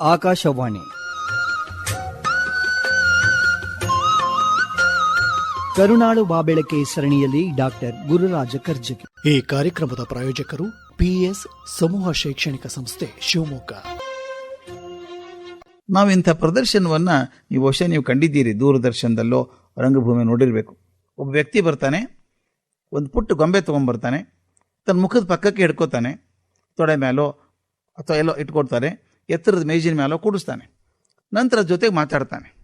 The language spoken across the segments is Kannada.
ಆಕಾಶವಾಣಿ. ಕರುನಾಳು ಬಾಬೆಳಕೆ ಸರಣಿಯಲ್ಲಿ ಡಾಕ್ಟರ್ ಗುರುರಾಜ ಕರ್ಜಗಿ ಈ ಕಾರ್ಯಕ್ರಮದ ಪ್ರಾಯೋಜಕರು ಪಿಎಸ್ ಸಮೂಹ ಶೈಕ್ಷಣಿಕ ಸಂಸ್ಥೆ ಶಿವಮೊಗ್ಗ. ನಾವಿಂಥ ಇಂಥ ಪ್ರದರ್ಶನವನ್ನ ನೀವು ವರ್ಷ ನೀವು ಕಂಡಿದ್ದೀರಿ. ದೂರದರ್ಶನದಲ್ಲೋ ರಂಗಭೂಮಿ ನೋಡಿರಬೇಕು. ಒಬ್ಬ ವ್ಯಕ್ತಿ ಬರ್ತಾನೆ ಒಂದು ಪುಟ್ಟ ಗೊಂಬೆ ತೊಗೊಂಡ್ಬರ್ತಾನೆ ತನ್ನ ಮುಖದ ಪಕ್ಕಕ್ಕೆ ಹಿಡ್ಕೋತಾನೆ ತೊಡೆ ಮೇಲೋ ಅಥವಾ ಎಲ್ಲೋ ಇಟ್ಕೊಡ್ತಾರೆ. ಎತ್ತರದ ಮೇಜಿನ ಮೇಲೆ ಕೂಡಿಸ್ತಾನೆ. ನಂತರ ಜೊತೆಗೆ ಮಾತಾಡ್ತಾನೆ.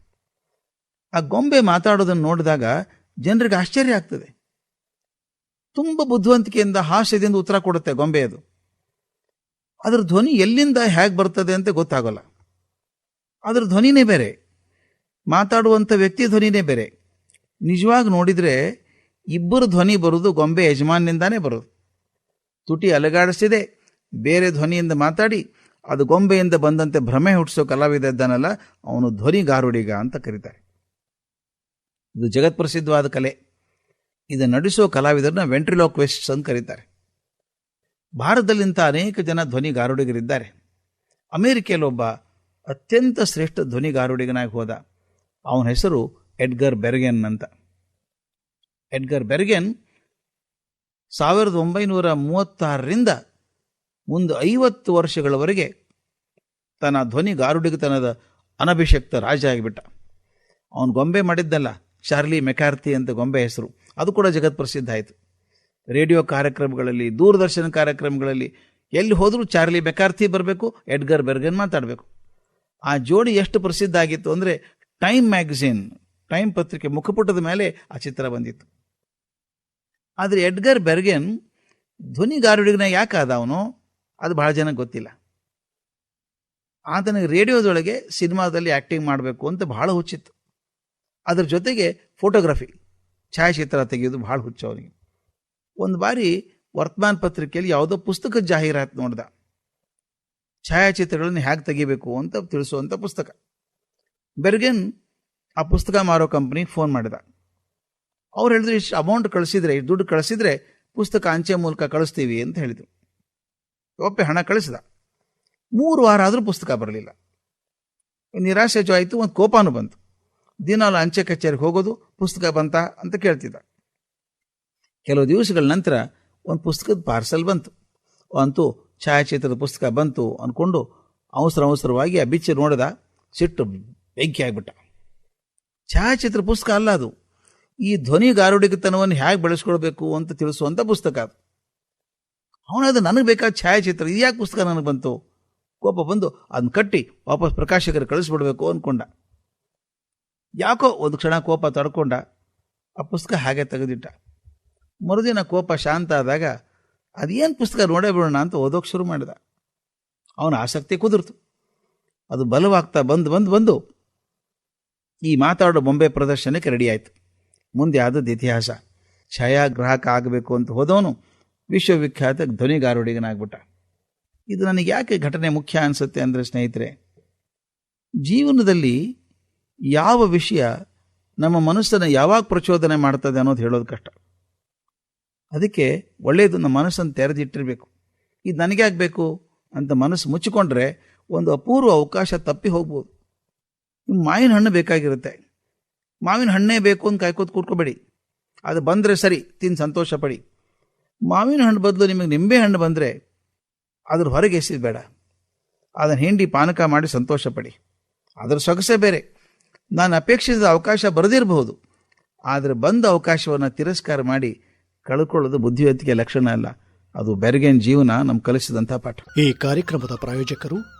ಆ ಗೊಂಬೆ ಮಾತಾಡೋದನ್ನು ನೋಡಿದಾಗ ಜನರಿಗೆ ಆಶ್ಚರ್ಯ ಆಗ್ತದೆ. ತುಂಬ ಬುದ್ಧಿವಂತಿಕೆಯಿಂದ, ಹಾಸ್ಯದಿಂದ ಉತ್ತರ ಕೊಡುತ್ತೆ ಗೊಂಬೆ ಅದು. ಅದರ ಧ್ವನಿ ಎಲ್ಲಿಂದ ಹೇಗೆ ಬರ್ತದೆ ಅಂತ ಗೊತ್ತಾಗಲ್ಲ. ಅದರ ಧ್ವನಿನೇ ಬೇರೆ. ಮಾತಾಡುವಂಥ ವ್ಯಕ್ತಿ ಧ್ವನಿನೇ ಬೇರೆ. ನಿಜವಾಗಿ ನೋಡಿದರೆ ಇಬ್ಬರು ಧ್ವನಿ ಬರೋದು ಗೊಂಬೆ ಯಜಮಾನಿಂದಾನೇ ಬರೋದು. ತುಟಿ ಅಲಗಾಡಿಸಿದೆ ಬೇರೆ ಧ್ವನಿಯಿಂದ ಮಾತಾಡಿ ಅದು ಗೊಂಬೆಯಿಂದ ಬಂದಂತೆ ಭ್ರಮೆ ಹುಟ್ಟಿಸೋ ಕಲಾವಿದ ಇದ್ದಾನಲ್ಲ, ಅವನು ಧ್ವನಿ ಗಾರುಡಿಗ ಅಂತ ಕರೀತಾರೆ. ಇದು ಜಗತ್ಪ್ರಸಿದ್ಧವಾದ ಕಲೆ. ಇದು ನಡೆಸೋ ಕಲಾವಿದರನ್ನ ವೆಂಟ್ರಿಲೋಕ್ವೆಸ್ಟ್ಸ್ ಅಂತ ಕರೀತಾರೆ. ಭಾರತದಲ್ಲಿಂತ ಅನೇಕ ಜನ ಧ್ವನಿ ಅಮೇರಿಕೆಯಲ್ಲೊಬ್ಬ ಅತ್ಯಂತ ಶ್ರೇಷ್ಠ ಧ್ವನಿಗಾರುಡಿಗನಾಗಿ ಹೋದ, ಅವನ ಹೆಸರು ಎಡ್ಗರ್ ಬೆರ್ಗೆನ್ ಅಂತ. ಎಡ್ಗರ್ ಬೆರ್ಗೆನ್ ಸಾವಿರದ ಒಂಬೈನೂರ ಮೂವತ್ತಾರರಿಂದ ಮುಂದೆ ಐವತ್ತು ವರ್ಷಗಳವರೆಗೆ ತನ್ನ ಧ್ವನಿಗಾರುಡಿಗತನದ ಅನಭಿಷಕ್ತ ರಾಜ ಆಗಿಬಿಟ್ಟ. ಅವನು ಗೊಂಬೆ ಮಾಡಿದ್ದಲ್ಲ, ಚಾರ್ಲಿ ಮೆಕಾರ್ತಿ ಅಂತ ಗೊಂಬೆ ಹೆಸರು. ಅದು ಕೂಡ ಜಗತ್ ಪ್ರಸಿದ್ಧ ಆಯಿತು. ರೇಡಿಯೋ ಕಾರ್ಯಕ್ರಮಗಳಲ್ಲಿ, ದೂರದರ್ಶನ ಕಾರ್ಯಕ್ರಮಗಳಲ್ಲಿ ಎಲ್ಲಿ ಹೋದರೂ ಚಾರ್ಲಿ ಮೆಕಾರ್ಥಿ ಬರಬೇಕು, ಎಡ್ಗರ್ ಬೆರ್ಗನ್ ಮಾತಾಡಬೇಕು. ಆ ಜೋಡಿ ಎಷ್ಟು ಪ್ರಸಿದ್ಧ ಆಗಿತ್ತು ಅಂದರೆ ಟೈಮ್ ಮ್ಯಾಗಝಿನ್, ಟೈಮ್ ಪತ್ರಿಕೆ ಮುಖಪುಟದ ಮೇಲೆ ಆ ಚಿತ್ರ ಬಂದಿತ್ತು. ಆದರೆ ಎಡ್ಗರ್ ಬೆರ್ಗೆನ್ ಧ್ವನಿಗಾರುಡಿಗನ ಯಾಕಾದ ಅವನು? ಅದು ಬಹಳ ಜನಕ್ಕೆ ಗೊತ್ತಿಲ್ಲ. ಆತನಿಗೆ ರೇಡಿಯೋದೊಳಗೆ ಸಿನಿಮಾದಲ್ಲಿ ಆ್ಯಕ್ಟಿಂಗ್ ಮಾಡಬೇಕು ಅಂತ ಭಾಳ ಹುಚ್ಚಿತ್ತು. ಅದ್ರ ಜೊತೆಗೆ ಫೋಟೋಗ್ರಫಿ, ಛಾಯಾಚಿತ್ರ ತೆಗೆಯೋದು ಭಾಳ ಹುಚ್ಚು ಅವನಿಗೆ. ಒಂದು ಬಾರಿ ವರ್ತಮಾನ ಪತ್ರಿಕೆಯಲ್ಲಿ ಯಾವುದೋ ಪುಸ್ತಕ ಜಾಹೀರಾತು ನೋಡ್ದ. ಛಾಯಾಚಿತ್ರಗಳನ್ನು ಹೇಗೆ ತೆಗಿಬೇಕು ಅಂತ ತಿಳಿಸುವಂಥ ಪುಸ್ತಕ. ಬೆರ್ಗೆನ್ ಆ ಪುಸ್ತಕ ಮಾರೋ ಕಂಪ್ನಿಗೆ ಫೋನ್ ಮಾಡಿದ. ಅವ್ರು ಹೇಳಿದ್ರು, ಇಷ್ಟು ಅಮೌಂಟ್ ಕಳಿಸಿದ್ರೆ, ಇಷ್ಟು ದುಡ್ಡು ಕಳಿಸಿದ್ರೆ ಪುಸ್ತಕ ಅಂಚೆ ಮೂಲಕ ಕಳಿಸ್ತೀವಿ ಅಂತ ಹೇಳಿದರು. ಒಪ್ಪೆ ಹಣ ಕಳಿಸಿದ. ಮೂರು ವಾರ ಆದರೂ ಪುಸ್ತಕ ಬರಲಿಲ್ಲ. ನಿರಾಶೆ ಆಯಿತು, ಒಂದು ಕೋಪನೂ ಬಂತು. ದಿನಾಲು ಅಂಚೆ ಕಚೇರಿಗೆ ಹೋಗೋದು, ಪುಸ್ತಕ ಬಂತ ಅಂತ ಕೇಳ್ತಿದ್ದ. ಕೆಲವು ದಿವಸಗಳ ನಂತರ ಒಂದು ಪುಸ್ತಕದ ಪಾರ್ಸಲ್ ಬಂತು. ಅಂತೂ ಛಾಯಾಚಿತ್ರದ ಪುಸ್ತಕ ಬಂತು ಅಂದ್ಕೊಂಡು ಅವಸರ ಅವಸರವಾಗಿ ಆ ಬಿಚ್ಚಿ ನೋಡಿದ ಸಿಟ್ಟು ಬೆಂಕಿ ಆಗಿಬಿಟ್ಟ. ಛಾಯಾಚಿತ್ರ ಪುಸ್ತಕ ಅಲ್ಲ ಅದು. ಈ ಧ್ವನಿ ಗಾರುಡಿಗತನವನ್ನು ಹೇಗೆ ಬೆಳೆಸ್ಕೊಳ್ಬೇಕು ಅಂತ ತಿಳಿಸುವಂಥ ಪುಸ್ತಕ ಅದು. ಅವನದು ನನಗೆ ಬೇಕಾದ ಛಾಯಾಚಿತ್ರ, ಇದು ಯಾಕೆ ಪುಸ್ತಕ ನನಗೆ ಬಂತು? ಕೋಪ ಬಂದು ಅದನ್ನ ಕಟ್ಟಿ ವಾಪಸ್ ಪ್ರಕಾಶಕರಿಗೆ ಕಳಿಸ್ಬಿಡ್ಬೇಕು ಅಂದ್ಕೊಂಡ ಯಾಕೋ ಒಂದು ಕ್ಷಣ ಕೋಪ ತಡ್ಕೊಂಡ, ಆ ಪುಸ್ತಕ ಹಾಗೆ ತೆಗೆದಿಟ್ಟ. ಮರುದಿನ ಕೋಪ ಶಾಂತ ಆದಾಗ, ಅದೇನು ಪುಸ್ತಕ ನೋಡೇ ಬಿಡೋಣ ಅಂತ ಓದೋಕೆ ಶುರು ಮಾಡಿದ. ಅವನ ಆಸಕ್ತಿ ಕುದುರ್ತು. ಅದು ಬಲವಾಗ್ತಾ ಬಂದು ಬಂದು ಬಂದು, ಈ ಮಾತಾಡೋ ಬೊಂಬೆ ಪ್ರದರ್ಶನಕ್ಕೆ ರೆಡಿ ಆಯಿತು. ಮುಂದೆ ಆದದ್ದು ಇತಿಹಾಸ. ಛಾಯಾಗ್ರಾಹಕ ಆಗಬೇಕು ಅಂತ ಹೋದವನು ವಿಶ್ವವಿಖ್ಯಾತ ಧ್ವನಿಗಾರುಡಿಗನಾಗ್ಬಿಟ್ಟ ಇದು ನನಗೆ ಯಾಕೆ ಘಟನೆ ಮುಖ್ಯ ಅನಿಸುತ್ತೆ ಅಂದರೆ ಸ್ನೇಹಿತರೆ, ಜೀವನದಲ್ಲಿ ಯಾವ ವಿಷಯ ನಮ್ಮ ಮನಸ್ಸನ್ನು ಯಾವಾಗ ಪ್ರಚೋದನೆ ಮಾಡ್ತದೆ ಅನ್ನೋದು ಹೇಳೋದು ಕಷ್ಟ. ಅದಕ್ಕೆ ಒಳ್ಳೆಯದು ನಮ್ಮ ಮನಸ್ಸನ್ನು ತೆರೆದಿಟ್ಟಿರಬೇಕು. ಇದು ನನಗೆ ಆಗಬೇಕು ಅಂತ ಮನಸ್ಸು ಮುಚ್ಚಿಕೊಂಡ್ರೆ ಒಂದು ಅಪೂರ್ವ ಅವಕಾಶ ತಪ್ಪಿ ಹೋಗ್ಬೋದು. ನಿಮ್ಮ ಮಾವಿನ ಹಣ್ಣು ಬೇಕಾಗಿರುತ್ತೆ. ಮಾವಿನ ಹಣ್ಣೇ ಬೇಕು ಅಂತ ಕಾಯ್ಕೋತ ಕೂತ್ಕೋಬೇಡಿ. ಅದು ಬಂದರೆ ಸರಿ ತಿಂದು ಸಂತೋಷ ಪಡಿ. ಮಾವಿನ ಹಣ್ಣು ಬದಲು ನಿಮಗೆ ನಿಂಬೆ ಹಣ್ಣು ಬಂದರೆ ಅದ್ರ ಹೊರಗೆ ಎಸಿದ್ ಬೇಡ. ಅದನ್ನು ಹಿಂಡಿ ಪಾನಕ ಮಾಡಿ ಸಂತೋಷ ಪಡಿ ಅದರ ಸೊಗಸೇ ಬೇರೆ. ನಾನು ಅಪೇಕ್ಷಿಸಿದ ಅವಕಾಶ ಬರೆದಿರಬಹುದು. ಆದರೆ ಬಂದ ಅವಕಾಶವನ್ನು ತಿರಸ್ಕಾರ ಮಾಡಿ ಕಳ್ಕೊಳ್ಳೋದು ಬುದ್ಧಿವಂತಿಕೆ ಲಕ್ಷಣ ಅಲ್ಲ. ಅದು ಬೆರಗಿನ ಜೀವನ ನಮ್ಗೆ ಕಲಿಸಿದಂಥ ಪಾಠ. ಈ ಕಾರ್ಯಕ್ರಮದ ಪ್ರಾಯೋಜಕರು